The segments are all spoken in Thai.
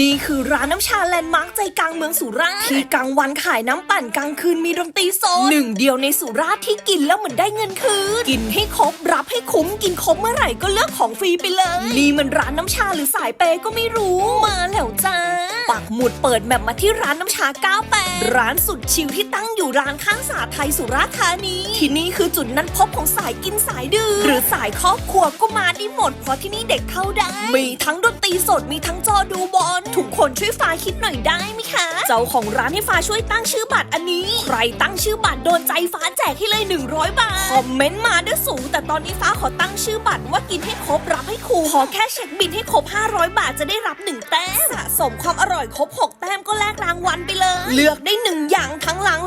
นี่คือร้านน้ำชาแลนด์มาร์คใจกลางเมืองสุราษฎร์ที่กลางวันขายน้ำปั่นกลางคืนมีดนตรีโซนหนึ่งเดียวในสุราษฎร์ที่กินแล้วเหมือนได้เงินคืน กินให้ครบรับให้คุ้มกินครบเมื่อไหร่ก็เลือกของฟรีไปเลย นี่มันร้านน้ำชาหรือสายเปย์ก็ไม่รู้ มาแล้วจ้า ปักหมุดเปิดแมปมาที่ร้านน้ำชา98ร้านสุดชิลที่ตั้งอยู่ร้านข้างสาไทยสุราษฎร์ธานีที่นี่คือจุดนัดพบของสายกินสายดื่มหรือสายครอบครัวก็มาได้หมดเพราะที่นี่เด็กเข้าได้มีทั้งดนตรีสดมีทั้งจอดูบอลทุกคนช่วยฟ้าคิดหน่อยได้ไหมคะ เจ้าของร้านให้ฟ้าช่วยตั้งชื่อบัตรอันนี้ ใครตั้งชื่อบัตรโดนใจฟ้าแจกให้เลย 100 บาท คอมเมนต์มาด้วยสูง แต่ตอนนี้ฟ้าขอตั้งชื่อบัตรว่ากินให้ครบรับให้ครูขอแค่เช็คบินให้ครบ 500 บาทจะได้รับ 1 แต้มสะสมความอร่อยครบ 6 แต้มก็แลกรางวัลไปเลย เลือกได้1อย่างทั้งล้าง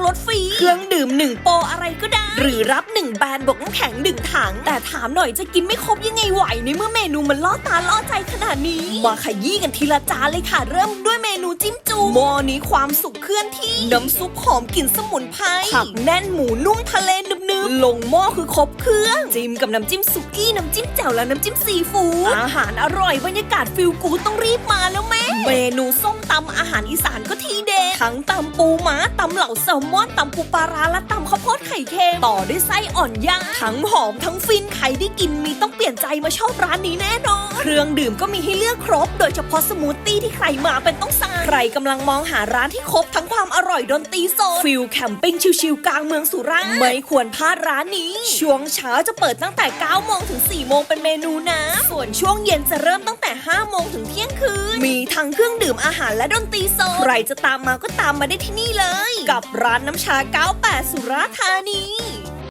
รถฟรีเครื่องดื่ม 1 โปรอะไรก็ได้ หรือรับ 1 แบรนด์บวกน้ำแข็ง 1 ถัง แต่ถามหน่อยจะกินไม่ครบยังไงไหวในเมื่อเมนูมันล่อตาล่อใจขนาดนี้ มาขยี้กันทีละจานเลยค่ะ เริ่มด้วยเมนูจิ้มจุ่มหม้อนี้ความสุขเคลื่อนที่ น้ำซุปหอมกลิ่นสมุนไพรผักแน่นหมูนุ่มทะเลนึบๆ ลงหม้อคือครบเครื่อง จิ้มกับน้ำจิ้มสุกี้ น้ำจิ้มแจ่วและน้ำจิ้มซีฟู้ดอาหารอร่อยบรรยากาศฟิลกูดต้องรีบมาแล้วแม่เมนูส้มตำอาหารอีสานก็ทีเด็ดทั้งตำปูม้าตำเหล่าแซลมอนตำปูปลาร้าและตำข้าวโพด เค็มต่อด้วยไส้อ่อนย่างทั้งหอมทั้งฟินใครได้กินมีต้องเปลี่ยนใจมาชอบร้านนี้แน่นอน เครื่องดื่มก็มีให้เลือกครบ โดยเฉพาะสมูทตี้ที่ใครมาเป็นต้องสั่งใครกำลังมองหาร้านที่ครบทั้งความอร่อยดนตรีโซนฟิลแคมปิ้งชิลๆกลางเมืองสุราษฎร์ไม่ควรพลาดร้านนี้ ช่วงเช้าจะเปิดตั้งแต่9โมงถึง4โมงเป็นเมนูน้ำส่วนช่วงเย็นจะเริ่มตั้งแต่5โมงถึงเที่ยงคืน มีทั้งเครื่องดื่มอาหารและดนตรีโซนใครจะตามมาก็ตามมาได้ที่นี่เลย กับร้านน้ำชา 98 สุราษฎร์ธานีนี